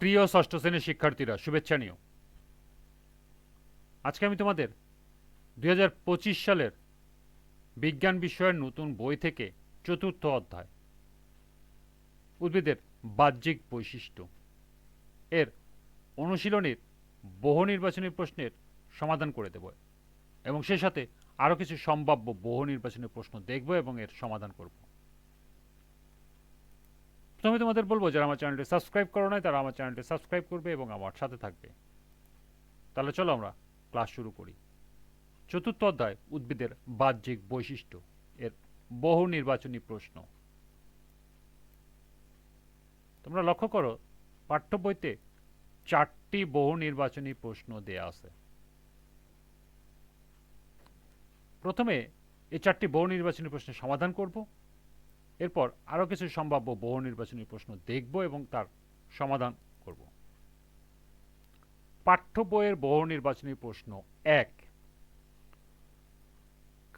প্রিয় ষষ্ঠ শ্রেণির শিক্ষার্থীরা, শুভেচ্ছা নিও। আজকে আমি তোমাদের দু হাজার পঁচিশ সালের বিজ্ঞান বিষয়ের নতুন বই থেকে চতুর্থ অধ্যায়, উদ্ভিদের বাহ্যিক বৈশিষ্ট্য এর অনুশীলনের বহু নির্বাচনী প্রশ্নের সমাধান করে দেব এবং সেই সাথে আরও কিছু সম্ভাব্য বহু নির্বাচনী প্রশ্ন দেখব এবং এর সমাধান করব। প্রথমে তোমাদের বলব, যারা আমার চ্যানেলটি সাবস্ক্রাইব করো নাই, তারা আমার চ্যানেলটি সাবস্ক্রাইব করবে এবং আমার সাথে থাকবে। তাহলে চলো আমরা ক্লাস শুরু করি। চতুর্থ অধ্যায়, উদ্ভিদের বাহ্যিক বৈশিষ্ট্য, এর বহু নির্বাচনী প্রশ্ন। তোমরা লক্ষ্য করো, পাঠ্য বইতে চারটি বহু নির্বাচনী প্রশ্ন দেয়া আছে। প্রথমে এই চারটি বহু নির্বাচনী প্রশ্নের সমাধান করব। এরপর আরও কিছু সম্ভাব্য বহু নির্বাচনী প্রশ্ন দেখব এবং তার সমাধান করব। পাঠ্য বইয়ের বহু নির্বাচনী প্রশ্ন এক,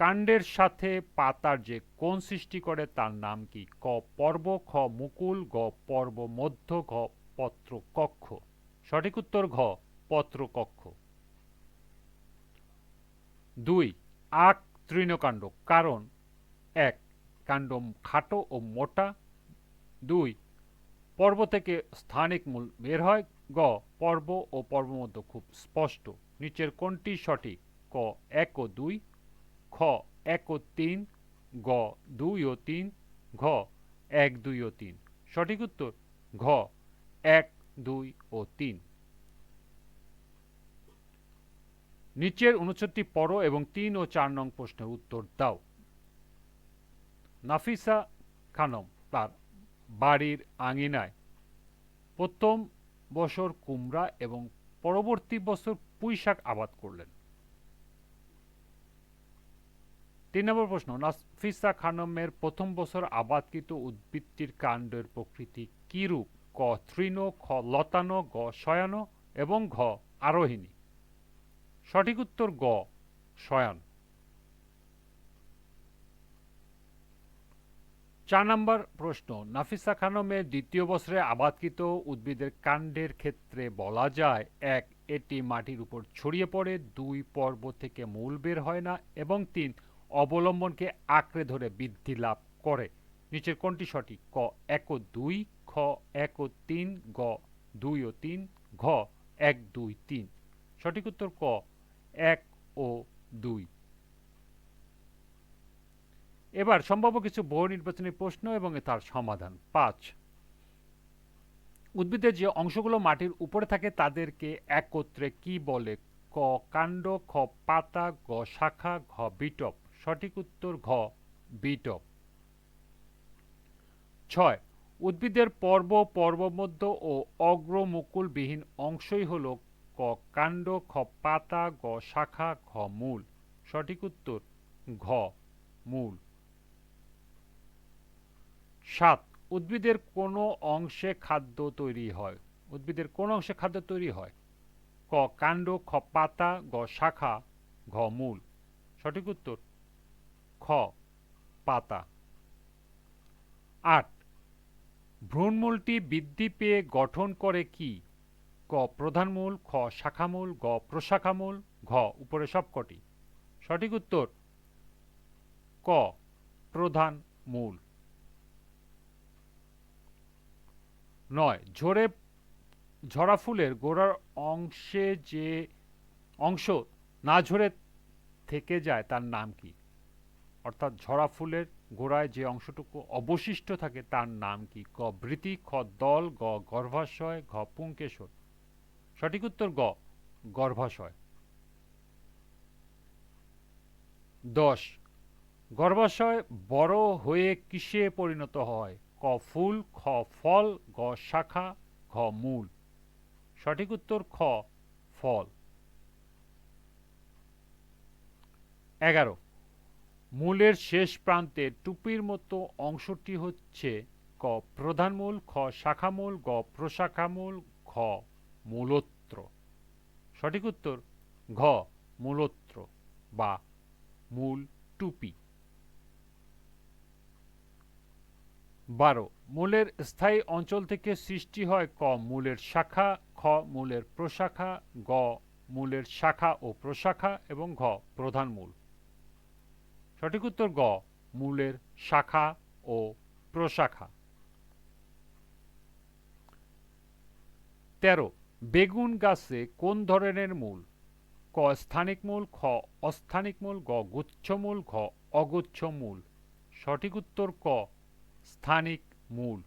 কাণ্ডের সাথে পাতার যে কোন সৃষ্টি করে তার নাম কি? ক পর্ব, খ মুকুল, গ পর্ব মধ্য, ঘ পত্র কক্ষ সঠিক উত্তর ঘ পত্র কক্ষ দুই, আক তৃণকাণ্ড। কারণ এক কাণ্ড খাটো ও মোটা। দুই, পর্ব থেকে স্থানিক মূল বের হয়। গ, পর্ব ও পর্বমধ্য খুব স্পষ্ট। নিচের কোনটি সঠিক? ক, এক ও দুই। খ, এক ও তিন। গ, দুই ও তিন। ঘ, এক, দুই ও তিন। সঠিক উত্তর? ঘ, এক, দুই ও তিন। নিচের অনুচ্ছেদটি পর এবং তিন ও চার নং প্রশ্নের উত্তর দাও। নাফিসা খানম তার বাড়ির আঙিনায়। প্রথম বছর কুমড়া এবং পরবর্তী বছর পুঁই শাক আবাদ করলেন। তিন নম্বর প্রশ্ন, নাফিসা খানমের প্রথম বছর আবাদকৃত উদ্ভিদটির কাণ্ডের প্রকৃতি কিরূপ? ক তৃণ, খ লতানো, গ শয়ানো এবং ঘ আরোহিণী। সঠিক উত্তর, গ শয়ান। চার নম্বর প্রশ্ন, নাফিসা খানমের দ্বিতীয় বছরে আবাদকৃত উদ্ভিদের কাণ্ডের ক্ষেত্রে বলা যায়, এক, এটি মাটির উপর ছড়িয়ে পড়ে, দুই, পর্ব থেকে মূল বের হয় না, এবং তিন, অবলম্বনকে আঁকড়ে ধরে বৃদ্ধি লাভ করে। নিচের কোনটি সঠিক? ক, এক ও দুই, খ, এক ও তিন, গ, দুই ও তিন, ঘ, এক, দুই, তিন। সঠিক উত্তর ক, এক ও দুই। এবার সম্ভাব্য কিছু বহু নির্বাচনী প্রশ্ন এবং তার সমাধান। পাঁচ, উদ্ভিদের যে অংশগুলো মাটির উপরে থাকে তাদেরকে একত্রে কি বলে? ক, কাণ্ড, খ, পাতা গ শাখা, ঘ, বিটপ। সঠিক উত্তর ঘ, বিটপ। ছয়, উদ্ভিদের পর্ব, পর্বমধ্য ও অগ্রমুকুলবিহীন অংশই হল ক, কাণ্ড, খ, পাতা গ শাখা, ঘ, মূল। সঠিক উত্তর ঘ, মূল। সাত, উদ্ভিদের কোন অংশে খাদ্য তৈরি হয়। উদ্ভিদের কোন অংশে খাদ্য তৈরি হয়? ক, কাণ্ড, খ, পাতা, গ, শাখা, ঘ, মূল। সঠিক উত্তর? খ, পাতা। আট, ভ্রূণমূলটি বৃদ্ধি পেয়ে গঠন করে কি? ক, প্রধান মূল, খ শাখামূল গ প্রশাখামূল ঘ, উপরে সবকটি। সঠিক উত্তর? ক, প্রধান মূল। নয় ঝরে ঝরা ফুলের গোড়ার অংশে যে অংশ না ঝরে থেকে যায়, তার নাম কি? অর্থাৎ ঝরা ফুলের গোড়ায় যে অংশটুকু অবশিষ্ট থাকে, তার নাম কি? ক, বৃতি, খ, দল, গ, গর্ভাশয়, ঘ পুঙ্কেশর সঠিক উত্তর গ, গর্ভাশয়। দশ, গর্ভাশয় বড় হয়ে কিসে পরিণত হয়? ক ফুল, খ ফল, গ শাখা, ঘ মূল। সঠিক উত্তর খ, ফল। এগারো। মূলের শেষ প্রান্তে টুপির মতো অংশটি হচ্ছে ক প্রধান মূল, খ শাখামূল গ প্রশাখামূল ঘ মূলত্র সঠিক উত্তর, ঘ মূলত্র বা মূল টুপি। বারো। মূলের স্থায়ী অঞ্চল থেকে সৃষ্টি হয় ক। মূলের শাখা, খ মূলের প্রশাখা, গ মূলের শাখা ও প্রশাখা এবং ঘ প্রধান মূল। সঠিক উত্তর গ। মূলের শাখা ও প্রশাখা। তেরো। বেগুন গাছে কোন ধরনের মূল? ক স্থানিক মূল, খ অস্থানিক মূল, গ গুচ্ছমূল ঘ অগুচ্ছ মূল। সঠিক উত্তর ক। স্থানিক মূল।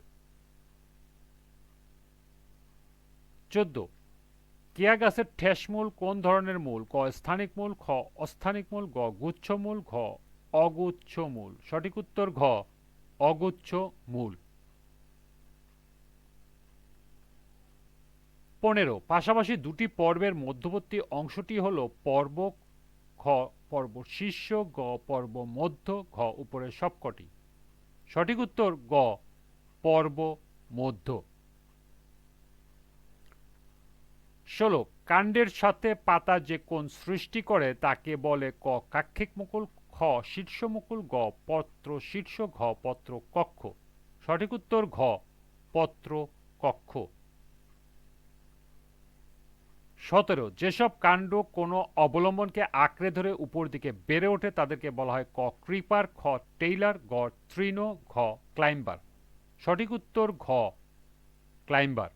চোদ্দ। কেয়া গাছের ঠেসমূল কোন ধরনের মূল? ক, স্থানিক মূল, খ, অস্থানিক মূল, গ, গুচ্ছ মূল, ঘ, অগুচ্ছ মূল। সঠিক উত্তর ঘ, অগুচ্ছ মূল। পনেরো। পাশাপাশি দুটি পর্বের মধ্যবর্তী অংশটি হল পর্ব খ, পর্ব শীর্ষ, গ, পর্ব মধ্য, ঘ, উপরের সবকটি। সঠিক উত্তর গ, পর্ব, মধ্য। ষোলো, কাণ্ডের সাথে পাতা যে কোন সৃষ্টি করে, তাকে বলে ক কাক্ষিক মুকুল, খ শীর্ষ মুকুল, গ পত্র শীর্ষ, ঘ পত্র কক্ষ। সঠিক উত্তর ঘ, পত্র কক্ষ। সতেরো, যেসব কাণ্ড কোনো অবলম্বনকে আঁকড়ে ধরে উপর দিকে বেড়ে ওঠে তাদেরকে বলা হয় ক ক্রিপার, খ টেইলার, গ তৃণ ঘ ক্লাইম্বার। সঠিক উত্তর ঘ, ক্লাইম্বার।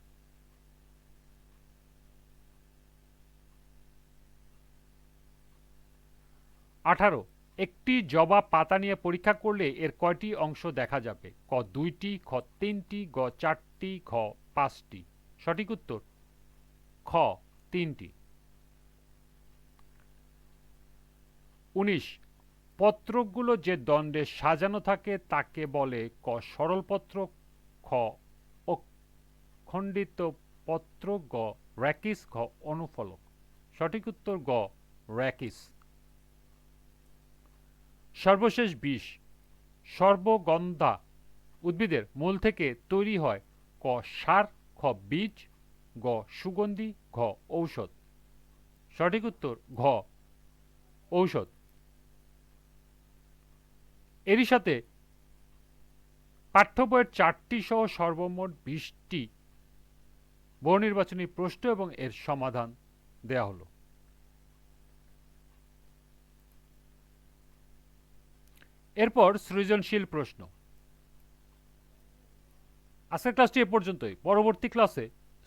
আঠারো, একটি জবা পাতা নিয়ে পরীক্ষা করলে এর কয়টি অংশ দেখা যাবে? ক দুইটি, খ তিনটি, গ চারটি, ঘ পাঁচটি। সঠিক উত্তর, খ। তিনটি। উনিশ পত্রগুলো যে দণ্ডে সাজানো থাকে তাকে বলে ক সরলপত্র খ অখণ্ডিত পত্র গ র্যাকিস ঘ অনুফলক। সঠিক উত্তর গ, র্যাকিস। সর্বশেষ বিষ সর্বগন্ধা উদ্ভিদের মূল থেকে তৈরি হয় ক সার, খ বীজ গ সুগন্ধি, ঘ ঔষধ। সঠিক উত্তর, ঘ ঔষধ। এরই সাথে পাঠ্য বইয়ের চারটি সহ সর্বমোট বিশটি বহু নির্বাচনী প্রশ্ন এবং এর সমাধান দেয়া হলো। এরপর সৃজনশীল প্রশ্ন। আজকের ক্লাসটি এ পর্যন্তই। পরবর্তী ক্লাসে